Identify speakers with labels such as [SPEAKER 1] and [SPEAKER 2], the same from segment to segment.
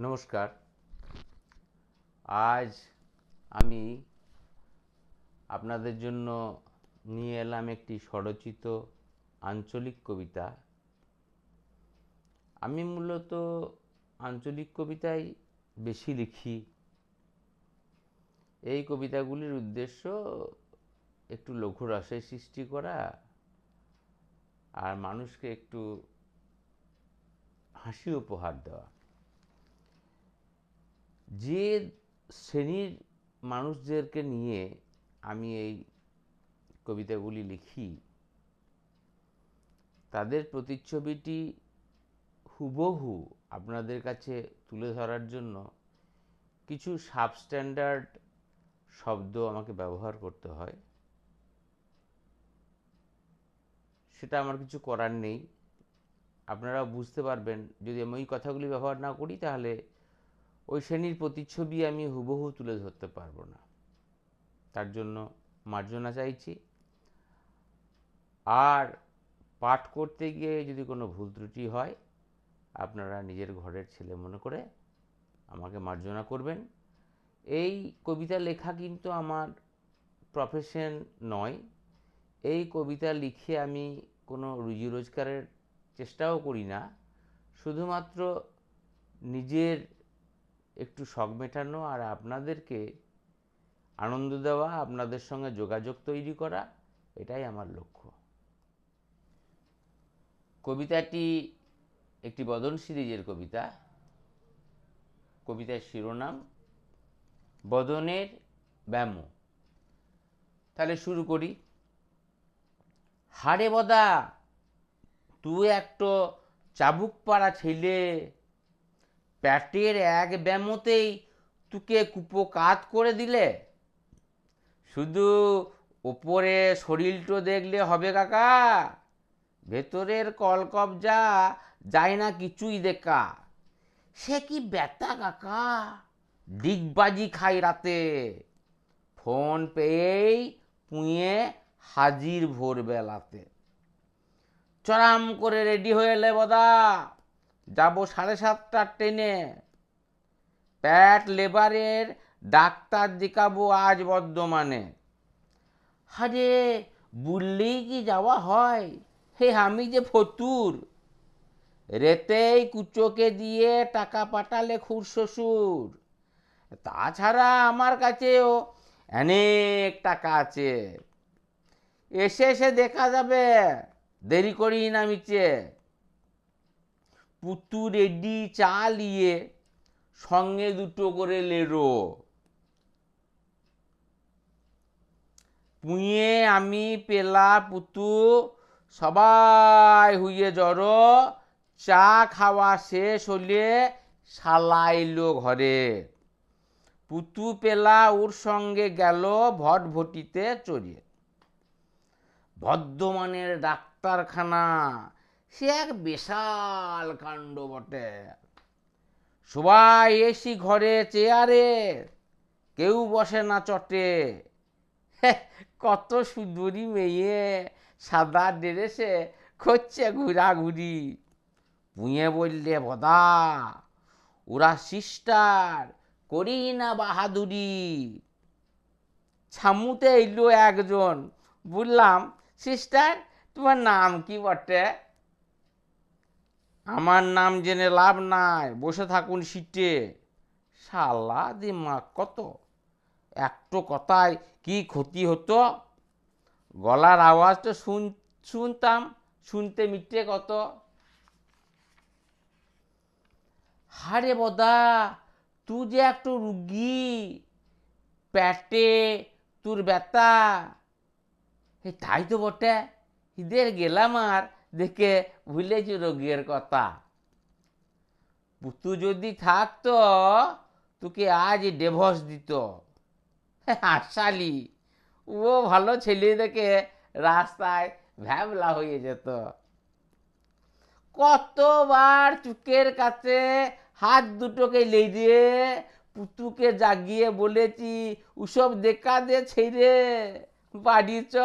[SPEAKER 1] নমস্কার। আজ আমি আপনাদের জন্য নিয়ে এলাম একটি স্বরচিত আঞ্চলিক কবিতা। আমি মূলত আঞ্চলিক কবিতাই বেশি লিখি। এই কবিতাগুলির উদ্দেশ্য একটু লঘু রসের সৃষ্টি করা আর মানুষকে একটু হাসি উপহার দেওয়া। যে শ্রেণির মানুষদেরকে নিয়ে আমি এই কবিতাগুলি লিখি, তাদের প্রতিচ্ছবিটি হুবহু আপনাদের কাছে তুলে ধরার জন্য কিছু সাবস্ট্যান্ডার্ড শব্দ আমাকে ব্যবহার করতে হয়। সেটা আমার কিছু করার নেই। আপনারা বুঝতে পারবেন, যদি আমি ওই কথাগুলি ব্যবহার না করি তাহলে ওই শ্রেণির প্রতিচ্ছবি আমি হুবহু তুলে ধরতে পারব না। তার জন্য মার্জনা চাইছি। আর পাঠ করতে গিয়ে যদি কোনো ভুল ত্রুটি হয়, আপনারা নিজের ঘরের ছেলে মনে করে আমাকে মার্জনা করবেন। এই কবিতা লেখা কিন্তু আমার প্রফেশন নয়। এই কবিতা লিখে আমি কোনো রুজি রোজগারের চেষ্টাও করি না। শুধুমাত্র নিজের একটু শখ মেটানো আর আপনাদেরকে আনন্দ দেওয়া, আপনাদের সঙ্গে যোগাযোগ তৈরি করা, এটাই আমার লক্ষ্য। কবিতাটি একটি বদন সিরিজের কবিতা। কবিতার শিরোনাম, বদনের ব্যাম তাহলে শুরু করি। হারে বদা তুই একটা চাবুক পাড়া ছেলে। প্যাটের এক ব্যামতেই তুকে কুপোকাত করে দিলে। শুধু ওপরে শরীরটো দেখলে হবে কাকা, ভেতরের কলকবজা যায় না কিছুই দেখা। সে কি ব্যথা কাকা? ডিগবাজি খাই রাতে। ফোন পেয়েই পুঁয়ে হাজির ভোরবেলাতে। চরাম করে রেডি হয়ে এলে বদা। যাব সাড়ে সাতটার ট্রেনে। প্যাট লেবারের ডাক্তার দেখাবো আজ বর্ধমানে। হারে বললেই কি যাওয়া হয়? হে, আমি যে ফতুর। রেতেই কুচোকে দিয়ে টাকা পাঠালে খুর শ্বশুর। তাছাড়া আমার কাছেও অনেক টাকা আছে। এসে এসে দেখা যাবে। দেরি করি না মিচে। পুতু রেডি চা লিয়ে সঙ্গে দুটো করে লেরো। পুঁয়ে আমি পেলা পুতু, সবাই হুইয়ে জড়ো, চা খাওয়া শেষ হলে শালা এলো ঘরে। পুতু পেলা ওর সঙ্গে গেল ভটভটিতে চড়িয়ে। বর্ধমানের ডাক্তারখানা সে এক বিশাল কাণ্ড বটে। সবাই এসি ঘরে, চেয়ারে, কেউ বসে না চটে। কত সুন্দরী মেয়ে, সাদা ড্রেসে করছে ঘোরাঘুরি। পুঁয়ে বললে, বদা, ওরা সিস্টার করি না বাহাদুরি। ছামুতে এলো একজন, বললাম, সিস্টার, তোমার নাম কি বটে? আমার নাম জেনে লাভ নাই, বসে থাকুন সিটে। শালা, দিমাগ কত? একটো কথায় কি ক্ষতি হতো? গলার আওয়াজ তো শুন শুনতাম, শুনতে মিটে কত? হারে বদা তুই যে একটু রুগী প্যাটে তোর ব্যথা। এই তাই তো বটে, ঈদের গেলাম আর দেখে ভুলেছি রোগের কথা। পুতু যদি থাকতো, তোকে আজ ডিভোর্স দিত। হাসালি। ও ভালো ছেলে দেখে রাস্তায় ভ্যাবলা হয়ে যেত। কতবার চুকের কাছে হাত দুটোকে লেগে পুতুকে জাগিয়ে বলেছি ওসব দেখা দে ছেড়ে বাড়ি চ।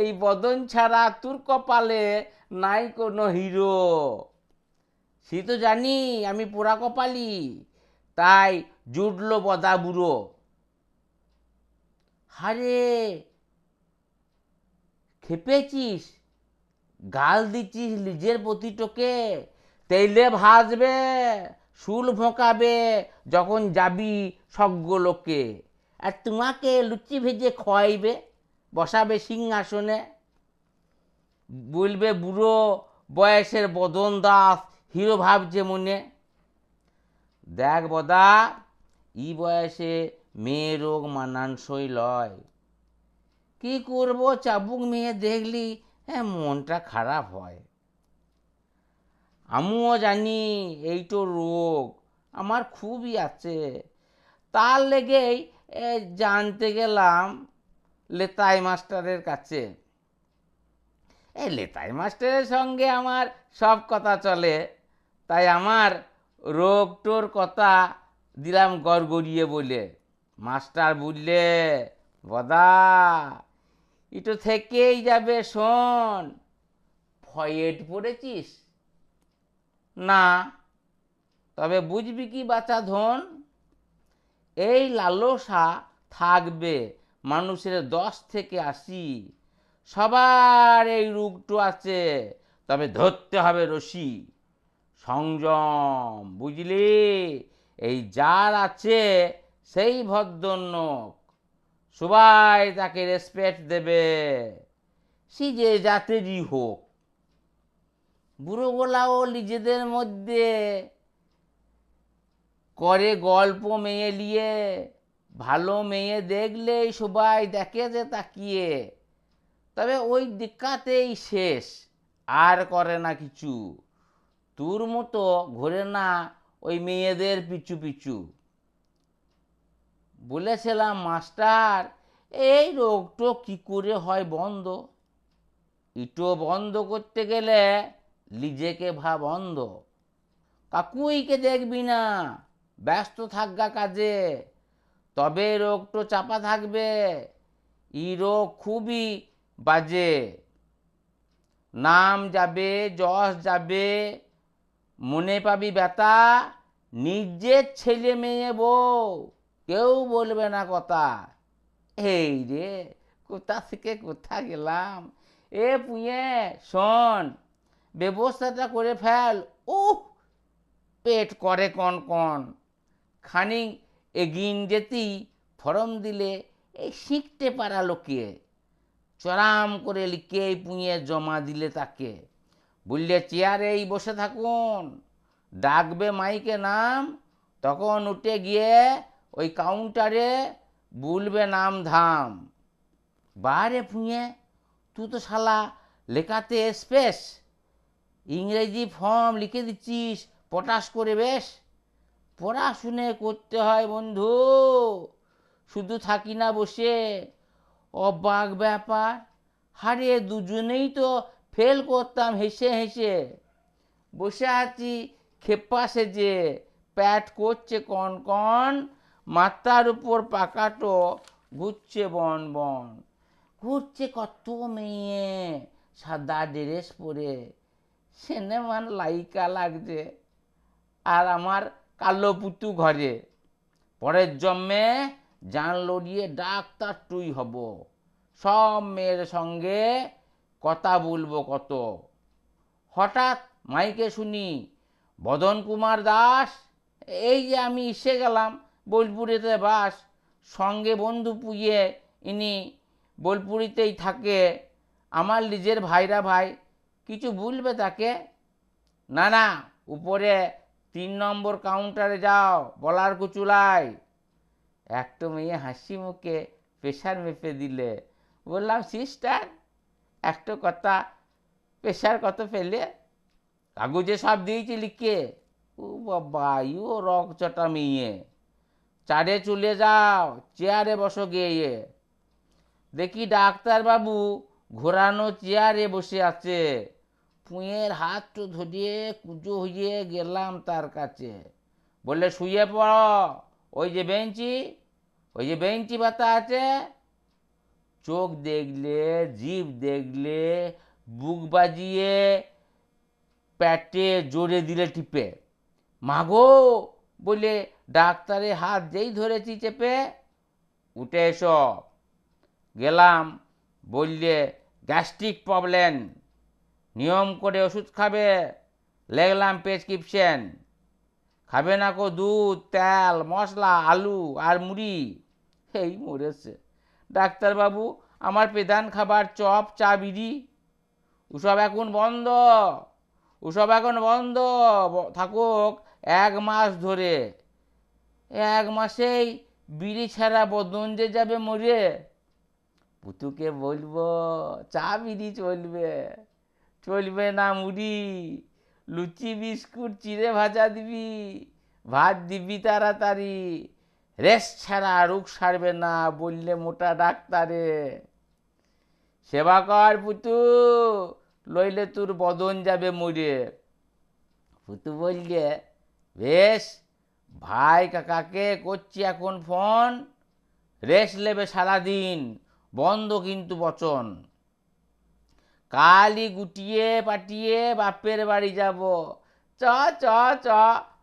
[SPEAKER 1] এই বদন ছাড়া তোর কপালে নাই কোনো হিরো। সে তো জানি, আমি পোড়া কপালি। তাই জুটলো বদা বুড়ো। হারে, খেপেছিস? গাল দিচ্ছিস নিজের প্রতিটোকে তেলে ভাজবে, শুল ভোঁকাবে, যখন যাবি সজ্ঞ লোকে আর তোমাকে লুচি ভেজে খোয়াইবে। বসাবে সিংহাসনে, বলবে, বুড়ো বয়সের বদন দাস, হিরো ভাবছে মনে। দেখ বদা, ই বয়সে মেয়ে রোগ মানানসই লয়। কি করব চাবুক মেয়ে দেখলি হ্যাঁ মনটা খারাপ হয়। আমিও জানি এই তো রোগ, আমার খুবই আছে। তার লেগেই জানতে গেলাম লেতাই মাস্টারের কাছে। এই লেতাই মাস্টারের সঙ্গে আমার সব কথা চলে, তাই আমার রোগ টোর কথা দিলাম গড়গড়িয়ে বলে। মাস্টার বললে, বদা একটু থেকেই যাবে শোন ফয়েট পড়েছিস? না, তবে বুঝবি কি বাচ্চা ধন? এই লালসা থাকবে মানুষের দশ থেকে আশি, সবার এই রোগটো আছে। তবে ধরতে হবে রশি, সংযম, বুঝলি? এই যার আছে, সেই ভদ্রনোক সবাই তাকে রেসপেক্ট দেবে। সে যে জাতেরই হোক বুড়োগুলাও নিজেদের মধ্যে করে গল্প মেয়ে নিয়ে ভালো মেয়ে দেখলেই সবাই দেখে যে তাকিয়ে। তবে ওই দিকাতেই শেষ, আর করে না কিছু। তোর মতো ঘোরে না ওই মেয়েদের পিছু পিছু। বলেছিলাম, মাস্টার, এই রোগটো কি করে হয় বন্ধ? ইটো বন্ধ করতে গেলে নিজেকে ভা বন্ধ। কাকুইকে দেখবি না, ব্যস্ত থাকগা কাজে। তবে রোগটো চাপা থাকবে। ই রোগ খুবই বাজে। নাম যাবে, যশ যাবে, মনে পাবি ব্যথা নিজের ছেলে মেয়ে বউ, কেউ বলবে না কথা। এই রে, কোথা থেকে কোথা গেলাম? এ পুঁয়ে, শোন, ব্যবস্থাটা করে ফেল। উহ, পেট করে কন কন। খানিক এগিন যেতেই ফরম দিলে এই শিখতে পারা লোকে। চরাম করে লিখে পুঁয়ে জমা দিলে তাকে। বললে চেয়ারেই বসে থাকুন। ডাকবে মাইকে নাম। তখন উঠে গিয়ে ওই কাউন্টারে বলবে নাম ধাম। বারে ফুঁয়ে তুই তো শালা লেখাতে স্পেস ইংরেজি ফর্ম লিখে দিচ্ছিস, পটাশ করে বেশ। পড়াশুনে করতে হয় বন্ধু। শুধু থাকি না বসে। অবাক ব্যাপার হারে দুজনেই তো ফেল করতাম হেসে হেসে। বসে আছি খেপা সেজে, প্যাট করছে কন কন, মাথার উপর পাকাটো ঘুরছে বন বন। ঘুরছে কত মেয়ে, সাদা ড্রেস পরে। সিনেমান লাইকা লাগছে। আর আমার কালো পুতু ঘরে। পরের জন্মে জান লড়িয়ে ডাক্তার টুই হব। সব মেয়ের সঙ্গে কথা বলব কত। হঠাৎ মাইকে শুনি, বদন কুমার দাস, এই যে আমি এসে গেলাম বোলপুরিতে বাস। সঙ্গে বন্ধু পুইয়ে ইনি বোলপুরিতেই থাকে। আমার নিজের ভাইরা ভাই, কিছু বলবে তাকে? না না, উপরে তিন নম্বর কাউন্টারে যাও, বলার কুচুলায়। একটা মেয়ে হাসি মুখে প্রেশার মেপে দিলে। বললাম সিস্টার একটা কথা প্রেশার কত ফেলে কাগজে সব দিয়েছি লিখে। ও বাবা ইও রক চটা মেয়ে। চারে চলে যাও চেয়ারে বসো গিয়ে। দেখি ডাক্তারবাবু ঘোরানো চেয়ারে বসে আছে। পুঁয়ের হাত ধরিয়ে কুজো হয়ে গেলাম তার কাছে। বললে শুয়ে পড়ো। ওই যে বেঞ্চি, ওই যে বেঞ্চি পাতা আছে। চোখ দেখলে, জিভ দেখলে, বুক বাজিয়ে প্যাটে জোরে দিলে টিপে। মাগো বলে ডাক্তারের হাত যেই ধরেছি চেপে, উঠে এসো। গেলাম, বললে, গ্যাস্ট্রিক প্রবলেম। নিয়ম করে ওষুধ খাবে। লেগলাম প্রেসক্রিপশন। খাবে না কো দুধ, তেল, মশলা, আলু আর মুড়ি। এই মরেছে। ডাক্তারবাবু, আমার প্রধান খাবার চপ, চা, বিড়ি। ওসব এখন বন্ধ। ওসব এখন বন্ধ। থাকুক এক মাস ধরে। এক মাসেই বিড়ি ছাড়া বদন যে যাবে মরে। পুতুকে বলব, চা, বিড়ি চলবে। চলবে না মুড়ি। লুচি, বিস্কুট, চিড়ে ভাজা দিবি, ভাত দিবি তাড়াতাড়ি। রেস্ট ছাড়া রোগ সারবে না, বললে মোটা ডাক্তারে। সেবা কর পুতু, লইলে তোর বদন যাবে মরে। পুতু বললে, বেশ, ভাই কাকাকে করছি এখন ফোন। রেস্ট নেবে সারাদিন, বন্ধ কিন্তু বচন। কালই গুটিয়ে পাটিয়ে বাপের বাড়ি যাব। চ চ চ,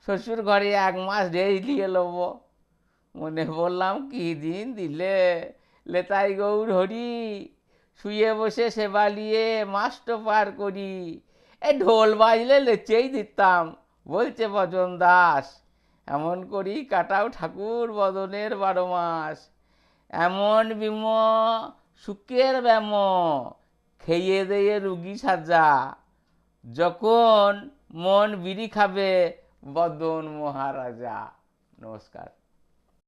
[SPEAKER 1] শ্বশুর ঘরে এক মাস রেস্ট দিয়ে লব। মনে বললাম কি দিন দিলে, লেতাই গৌর হরি, শুয়ে বসে সেবা নিয়ে মাস্টো পার করি। এ ঢোল বাজলে লেচেই দিতাম, বলছে বজন দাস। এমন করি কাটাও ঠাকুর বদনের বারো মাস। এমন বিম সুখের ব্যাম খেয়ে দেয়ে রুগী সাজা। যখন মন বিড়ি খাবে বদন মহারাজা। নমস্কার।